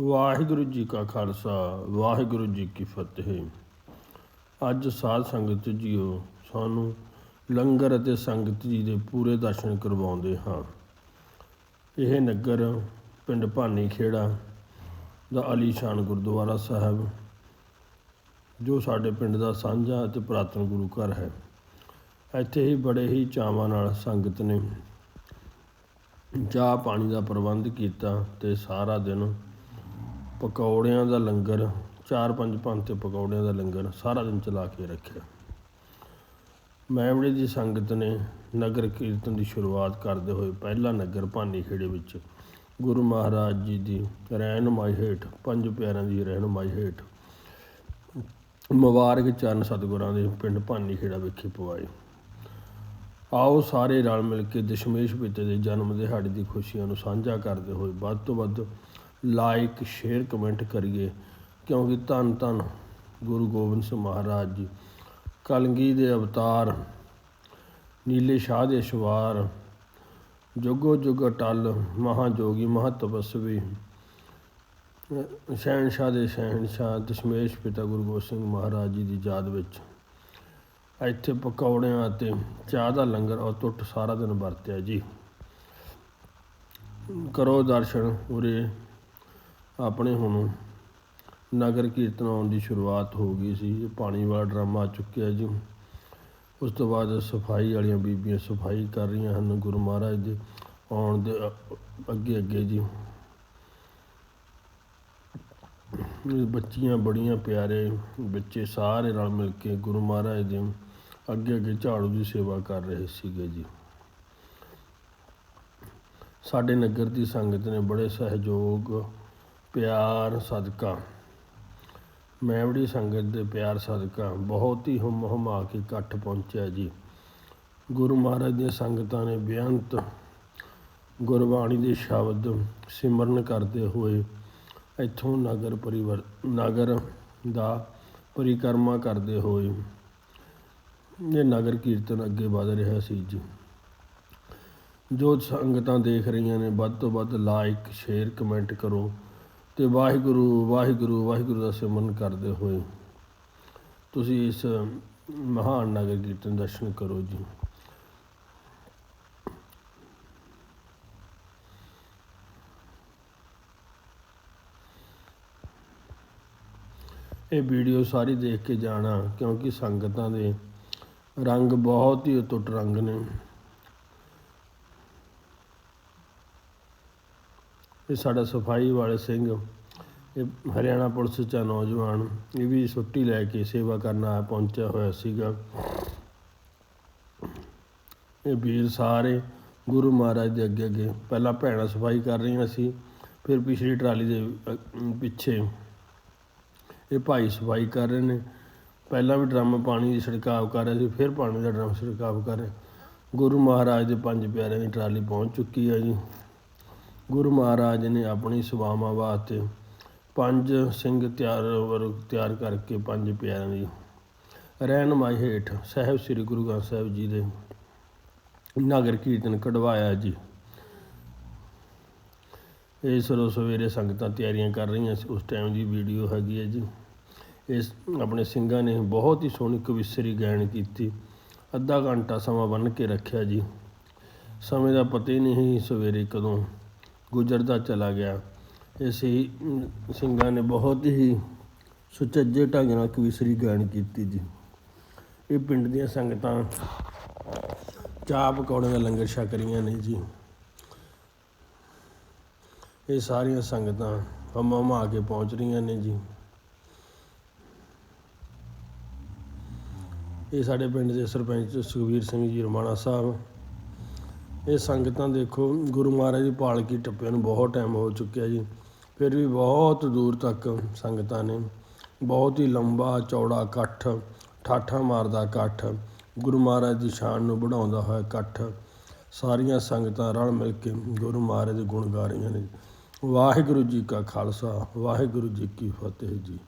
ਵਾਹਿਗੁਰੂ ਜੀ ਕਾ ਖਾਲਸਾ, ਵਾਹਿਗੁਰੂ ਜੀ ਕੀ ਫਤਿਹ। ਅੱਜ ਸਾਧ ਸੰਗਤ ਜੀਓ, ਸਾਨੂੰ ਲੰਗਰ ਅਤੇ ਸੰਗਤ ਜੀ ਦੇ ਪੂਰੇ ਦਰਸ਼ਨ ਕਰਵਾਉਂਦੇ ਹਾਂ। ਇਹ ਨਗਰ ਪਿੰਡ ਭਾਨੀ ਖੇੜਾ ਦਾ ਅਲੀਸ਼ਾਨ ਗੁਰਦੁਆਰਾ ਸਾਹਿਬ, ਜੋ ਸਾਡੇ ਪਿੰਡ ਦਾ ਸਾਂਝਾ ਅਤੇ ਪੁਰਾਤਨ ਗੁਰੂ ਘਰ ਹੈ। ਇੱਥੇ ਹੀ ਬੜੇ ਹੀ ਚਾਵਾਂ ਨਾਲ ਸੰਗਤ ਨੇ ਚਾਹ ਪਾਣੀ ਦਾ ਪ੍ਰਬੰਧ ਕੀਤਾ ਤੇ ਸਾਰਾ ਦਿਨ ਪਕੌੜਿਆਂ ਦਾ ਲੰਗਰ, ਚਾਰ ਪੰਜ ਪੰਜ ਪਕੌੜਿਆਂ ਦਾ ਲੰਗਰ ਸਾਰਾ ਦਿਨ ਚਲਾ ਕੇ ਰੱਖਿਆ। ਮੈਵੜੇ ਦੀ ਸੰਗਤ ਨੇ ਨਗਰ ਕੀਰਤਨ ਦੀ ਸ਼ੁਰੂਆਤ ਕਰਦੇ ਹੋਏ ਪਹਿਲਾ ਨਗਰ ਭਾਨੀ ਖੇੜੇ ਵਿੱਚ ਗੁਰੂ ਮਹਾਰਾਜ ਜੀ ਦੀ ਰਹਿਨਮਾਈ ਹੇਠ, ਪੰਜ ਪਿਆਰਿਆਂ ਦੀ ਰਹਿਨਮਾਈ ਹੇਠ ਮੁਬਾਰਕ ਚਰਨ ਸਤਿਗੁਰਾਂ ਦੇ ਪਿੰਡ ਭਾਨੀ ਖੇੜਾ ਵਿਖੇ ਪਵਾਏ। ਆਓ ਸਾਰੇ ਰਲ ਮਿਲ ਕੇ ਦਸ਼ਮੇਸ਼ ਪਿਤਾ ਦੇ ਜਨਮ ਦਿਹਾੜੇ ਦੀ ਖੁਸ਼ੀਆਂ ਨੂੰ ਸਾਂਝਾ ਕਰਦੇ ਹੋਏ ਵੱਧ ਤੋਂ ਵੱਧ ਲਾਈਕ ਸ਼ੇਅਰ, ਕਮੈਂਟ ਕਰੀਏ। ਕਿਉਂਕਿ ਧੰਨ ਧੰਨ ਗੁਰੂ ਗੋਬਿੰਦ ਸਿੰਘ ਮਹਾਰਾਜ ਜੀ। ਕਲਗੀ ਦੇ ਅਵਤਾਰ, ਨੀਲੇ ਸ਼ਾਹ ਦੇ ਸ਼ਵਾਰ, ਜੋਗੋ ਜੁਗ ਅਟਲ, ਮਹਾਜੋਗੀ ਮਹਤਪਸਵੀ ਸ਼ਹਿਨਸ਼ਾਹ ਦੇ ਸ਼ਹਿਨਸ਼ਾਹ, ਦਸ਼ਮੇਸ਼ ਪਿਤਾ ਗੁਰੂ ਗੋਬਿੰਦ ਸਿੰਘ ਮਹਾਰਾਜ ਜੀ ਦੀ ਯਾਦ ਵਿੱਚ। ਇੱਥੇ ਪਕੌੜਿਆਂ ਅਤੇ ਚਾਹ ਦਾ ਲੰਗਰ ਅਟੁੱਟ ਸਾਰਾ ਦਿਨ ਵਰਤਿਆ ਜੀ। ਕਰੋ ਦਰਸ਼ਨ ਉਰੇ। ਆਪਣੇ ਹੁਣ ਨਗਰ ਕੀਰਤਨ ਆਉਣ ਦੀ ਸ਼ੁਰੂਆਤ ਹੋ ਗਈ ਸੀ, ਇਹ ਪਾਣੀ ਵਾਲਾ ਡਰਮ ਆ ਚੁੱਕਿਆ ਜੀ। ਉਸ ਤੋਂ ਬਾਅਦ ਸਫ਼ਾਈ ਵਾਲੀਆਂ ਬੀਬੀਆਂ ਸਫ਼ਾਈ ਕਰ ਰਹੀਆਂ ਹਨ, ਗੁਰੂ ਮਹਾਰਾਜ ਦੇ ਆਉਣ ਦੇ ਅੱਗੇ ਅੱਗੇ ਜੀ। ਬੱਚੀਆਂ ਬੜੀਆਂ ਪਿਆਰੇ ਬੱਚੇ ਸਾਰੇ ਰਲ ਮਿਲ ਕੇ ਗੁਰੂ ਮਹਾਰਾਜ ਦੇ ਅੱਗੇ ਅੱਗੇ ਝਾੜੂ ਦੀ ਸੇਵਾ ਕਰ ਰਹੇ ਸੀਗੇ ਜੀ। ਸਾਡੇ ਨਗਰ ਦੀ ਸੰਗਤ ਨੇ ਬੜੇ ਸਹਿਯੋਗ ਪਿਆਰ ਸਦਕਾ। ਮੈਵੜੀ ਸੰਗਤ ਦੇ ਪਿਆਰ ਸਦਕਾ। ਬਹੁਤ ਹੀ ਹਮ ਹਮਾ ਕੇ ਇਕੱਠ ਪਹੁੰਚਿਆ ਜੀ। ਗੁਰੂ ਮਹਾਰਾਜ ਦੀਆਂ ਸੰਗਤਾਂ ਨੇ ਬੇਅੰਤ ਗੁਰਬਾਣੀ ਦੇ ਸ਼ਬਦ ਸਿਮਰਨ ਕਰਦੇ ਹੋਏ ਇੱਥੋਂ ਨਗਰ ਪਰਿਵਰ, ਨਗਰ ਦਾ ਪਰਿਕਰਮਾ ਕਰਦੇ ਹੋਏ ਇਹ ਨਗਰ ਕੀਰਤਨ ਅੱਗੇ ਵਧ ਰਿਹਾ ਸੀ ਜੀ। ਜੋ ਸੰਗਤਾਂ ਦੇਖ ਰਹੀਆਂ ਨੇ, ਵੱਧ ਤੋਂ ਵੱਧ ਲਾਈਕ ਸ਼ੇਅਰ, ਕਮੈਂਟ ਕਰੋ। ਤੇ ਵਾਹਿਗੁਰੂ ਵਾਹਿਗੁਰੂ ਵਾਹਿਗੁਰੂ ਦਾ ਸਿਮਰਨ ਕਰਦੇ ਹੋਏ ਤੁਸੀਂ ਇਸ ਮਹਾਨ ਨਗਰ ਕੀਰਤਨ ਦਰਸ਼ਨ ਕਰੋ ਜੀ। ਇਹ ਵੀਡੀਓ ਸਾਰੀ ਦੇਖ ਕੇ ਜਾਣਾ ਕਿਉਂਕਿ ਸੰਗਤਾਂ ਦੇ ਰੰਗ ਬਹੁਤ ਹੀ ਅਟੁੱਟ ਰੰਗ ਨੇ। ਇਹ ਸਾਡਾ ਸਫ਼ਾਈ ਵਾਲੇ ਸਿੰਘ, ਇਹ ਹਰਿਆਣਾ ਪੁਲਿਸ ਚ ਨੌਜਵਾਨ, ਇਹ ਵੀ ਛੁੱਟੀ ਲੈ ਕੇ ਸੇਵਾ ਕਰਨ ਆ ਪਹੁੰਚਿਆ ਹੋਇਆ ਸੀਗਾ। ਇਹ ਵੀਰ ਸਾਰੇ ਗੁਰੂ ਮਹਾਰਾਜ ਦੇ ਅੱਗੇ ਅੱਗੇ, ਪਹਿਲਾਂ ਭੈਣਾਂ ਸਫ਼ਾਈ ਕਰ ਰਹੀਆਂ ਸੀ, ਫਿਰ ਪਿਛਲੀ ਟਰਾਲੀ ਦੇ ਪਿੱਛੇ ਇਹ ਭਾਈ ਸਫ਼ਾਈ ਕਰ ਰਹੇ ਨੇ। ਪਹਿਲਾਂ ਵੀ ਡਰਮ ਪਾਣੀ ਦੀ ਛਿੜਕਾਵ ਕਰ ਰਹੇ ਸੀ, ਫਿਰ ਪਾਣੀ ਦਾ ਡਰਮ ਛਿੜਕਾਵ ਕਰ ਰਹੇ। ਗੁਰੂ ਮਹਾਰਾਜ ਦੇ ਪੰਜ ਪਿਆਰਿਆਂ ਦੀ ਟਰਾਲੀ ਪਹੁੰਚ ਚੁੱਕੀ ਹੈ ਜੀ। ਗੁਰੂ ਮਹਾਰਾਜ ਨੇ ਆਪਣੀ ਸੇਵਾਵਾਂ ਵਾਸਤੇ ਪੰਜ ਸਿੰਘ ਤਿਆਰ ਵਰ ਤਿਆਰ ਕਰਕੇ ਪੰਜ ਪਿਆਰਿਆਂ ਦੀ ਰਹਿਨਮਾਈ ਹੇਠ ਸਾਹਿਬ ਸ੍ਰੀ ਗੁਰੂ ਗ੍ਰੰਥ ਸਾਹਿਬ ਜੀ ਦੇ ਨਗਰ ਕੀਰਤਨ ਕਢਵਾਇਆ ਜੀ। ਇਸ ਸਰੋ ਸਵੇਰੇ ਸੰਗਤਾਂ ਤਿਆਰੀਆਂ ਕਰ ਰਹੀਆਂ ਸੀ। ਉਸ ਟਾਈਮ ਦੀ ਵੀਡੀਓ ਹੈਗੀ ਹੈ ਜੀ। ਇਸ ਆਪਣੇ ਸਿੰਘਾਂ ਨੇ ਬਹੁਤ ਹੀ ਸੋਹਣੀ ਕਵਿਸਰੀ ਗਾਇਨ ਕੀਤੀ। ਅੱਧਾ ਘੰਟਾ ਸਮਾਂ ਬੰਨ ਕੇ ਰੱਖਿਆ ਜੀ। ਸਮੇਂ ਦਾ ਪਤਾ ਹੀ ਨਹੀਂ ਸਵੇਰੇ ਕਦੋਂ ਗੁਜ਼ਰਦਾ ਚਲਾ ਗਿਆ। ਇਸ ਹੀ ਸਿੰਘਾਂ ਨੇ ਬਹੁਤ ਹੀ ਸੁਚੱਜੇ ਢੰਗ ਨਾਲ ਕਵਿਸਰੀ ਗਾਇਨ ਕੀਤੀ ਜੀ। ਇਹ ਪਿੰਡ ਦੀਆਂ ਸੰਗਤਾਂ ਚਾਹ ਪਕੌੜਿਆਂ ਦਾ ਲੰਗਰ ਛਕ ਰਹੀਆਂ ਨੇ ਜੀ। ਇਹ ਸਾਰੀਆਂ ਸੰਗਤਾਂ ਹਮ ਹਮ ਆ ਕੇ ਪਹੁੰਚ ਰਹੀਆਂ ਨੇ ਜੀ। ਇਹ ਸਾਡੇ ਪਿੰਡ ਦੇ ਸਰਪੰਚ ਸੁਖਵੀਰ ਸਿੰਘ ਜੀ ਰਮਾਣਾ ਸਾਹਿਬ ਇਹ ਸੰਗਤਾਂ ਦੇਖੋ, ਗੁਰੂ ਮਹਾਰਾਜ ਦੀ ਪਾਲਕੀ ਟੱਪਿਆਂ ਨੂੰ ਬਹੁਤ ਟਾਈਮ ਹੋ ਚੁੱਕਿਆ ਜੀ। ਫਿਰ ਵੀ ਬਹੁਤ ਦੂਰ ਤੱਕ ਸੰਗਤਾਂ ਨੇ। ਬਹੁਤ ਹੀ ਲੰਬਾ ਚੌੜਾ ਇਕੱਠ, ਠਾਠਾਂ ਮਾਰਦਾ ਇਕੱਠ, ਗੁਰੂ ਮਹਾਰਾਜ ਦੀ ਸ਼ਾਨ ਨੂੰ ਵਧਾਉਂਦਾ ਹੋਇਆ ਇਕੱਠ। ਸਾਰੀਆਂ ਸੰਗਤਾਂ ਰਲ ਮਿਲ ਕੇ ਗੁਰੂ ਮਹਾਰਾਜ ਦੇ ਗੁਣ ਗਾ ਰਹੀਆਂ ਨੇ। ਵਾਹਿਗੁਰੂ ਜੀ ਕਾ ਖਾਲਸਾ, ਵਾਹਿਗੁਰੂ ਜੀ ਕੀ ਫਤਿਹ ਜੀ।